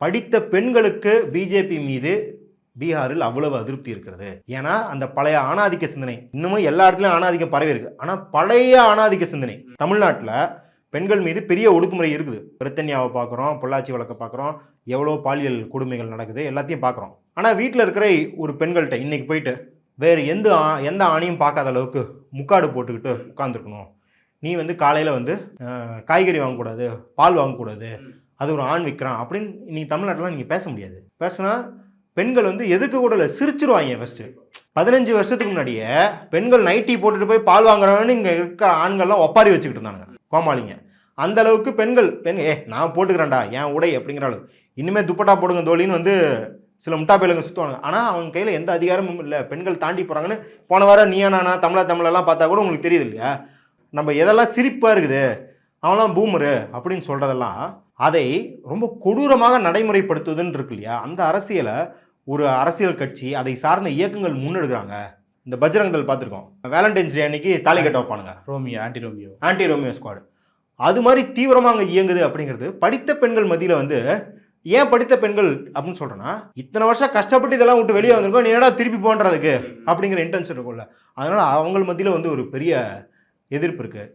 படித்த பெண்களுக்கு பிஜேபி மீது பீகாரில் அவ்வளவு அதிருப்தி இருக்கிறது. ஏன்னா அந்த பழைய ஆணாதிக்க சிந்தனை இன்னமும் எல்லா இடத்துலயும் ஆணாதிக்கம் பரவி இருக்கு. ஆனா பழைய ஆணாதிக்க சிந்தனை தமிழ்நாட்டில் பெண்கள் மீது பெரிய ஒடுக்குமுறை இருக்குது. பிரத்தன்யாவை பார்க்குறோம் பொள்ளாச்சி வழக்கை பார்க்குறோம் எவ்வளோ பாலியல் கொடுமைகள் நடக்குது எல்லாத்தையும் பார்க்குறோம். ஆனால் வீட்டில் இருக்கிற ஒரு பெண்கள்கிட்ட இன்றைக்கி போயிட்டு வேறு எந்த எந்த ஆணையும் பார்க்காத அளவுக்கு முக்காடு போட்டுக்கிட்டு உட்காந்துருக்கணும் நீ வந்து காலையில் வந்து காய்கறி வாங்கக்கூடாது பால் வாங்கக்கூடாது அது ஒரு ஆண் விற்கிறான் அப்படின்னு இன்றைக்கி தமிழ்நாட்டில் நீங்கள் பேச முடியாது. பேசினா பெண்கள் வந்து எதுக்கு கூட இல்லை சிரிச்சிருவாங்க ஃபஸ்ட்டு பதினஞ்சு வருஷத்துக்கு முன்னாடியே பெண்கள் நைட்டி போட்டுட்டு போய் பால் வாங்குறவன்னு இங்கே இருக்க ஆண்கள்லாம் ஒப்பாரி வச்சுக்கிட்டு இருந்தாங்க கோமாளிங்க. அந்த அளவுக்கு பெண்கள் பெண் ஏ நான் போட்டுக்கிறேன்டா என் உடை அப்படிங்கிற அளவு. இனிமேல் துப்பட்டா போடுங்க தோழின்னு வந்து சில முட்டா பயிலுங்க சுற்றுவாங்க ஆனால் அவங்க கையில் எந்த அதிகாரமும் இல்லை. பெண்கள் தாண்டி போகிறாங்கன்னு போன வாரம் நீயா நானா தமிழா தமிழெல்லாம் பார்த்தா கூட உங்களுக்கு தெரியுது இல்லையா? நம்ம எதெல்லாம் சிரிப்பாக இருக்குது அவன்லாம் பூமரு அப்படின்னு சொல்கிறதெல்லாம் அதை ரொம்ப கொடூரமாக நடைமுறைப்படுத்துவதுன்னு இருக்கு இல்லையா? அந்த அரசியலை ஒரு அரசியல் கட்சி அதை சார்ந்த இயக்கங்கள் முன்னெடுக்கிறாங்க. இந்த பஜ்ரங் தள் பார்த்துருக்கோம். வேலண்டைன்ஸ் டே அன்னைக்கு தாலி கட்ட வைப்பானுங்க. Romeo anti Romeo. Anti Romeo squad அது மாதிரி தீவிரமாக அங்கே இயங்குது அப்படிங்கிறது படித்த பெண்கள் மத்தியில் வந்து ஏன் படித்த பெண்கள் அப்படின்னு சொல்கிறேன்னா இத்தனை வருஷம் கஷ்டப்பட்டு இதெல்லாம் விட்டு வெளியே வந்திருக்கோம் நீ என்னடா திருப்பி போன்றதுக்கு? அப்படிங்கிற இன்டென்ஷன் இருக்கும்ல. அதனால் அவங்கள் மத்தியில் வந்து ஒரு பெரிய எதிர்ப்பு இருக்குது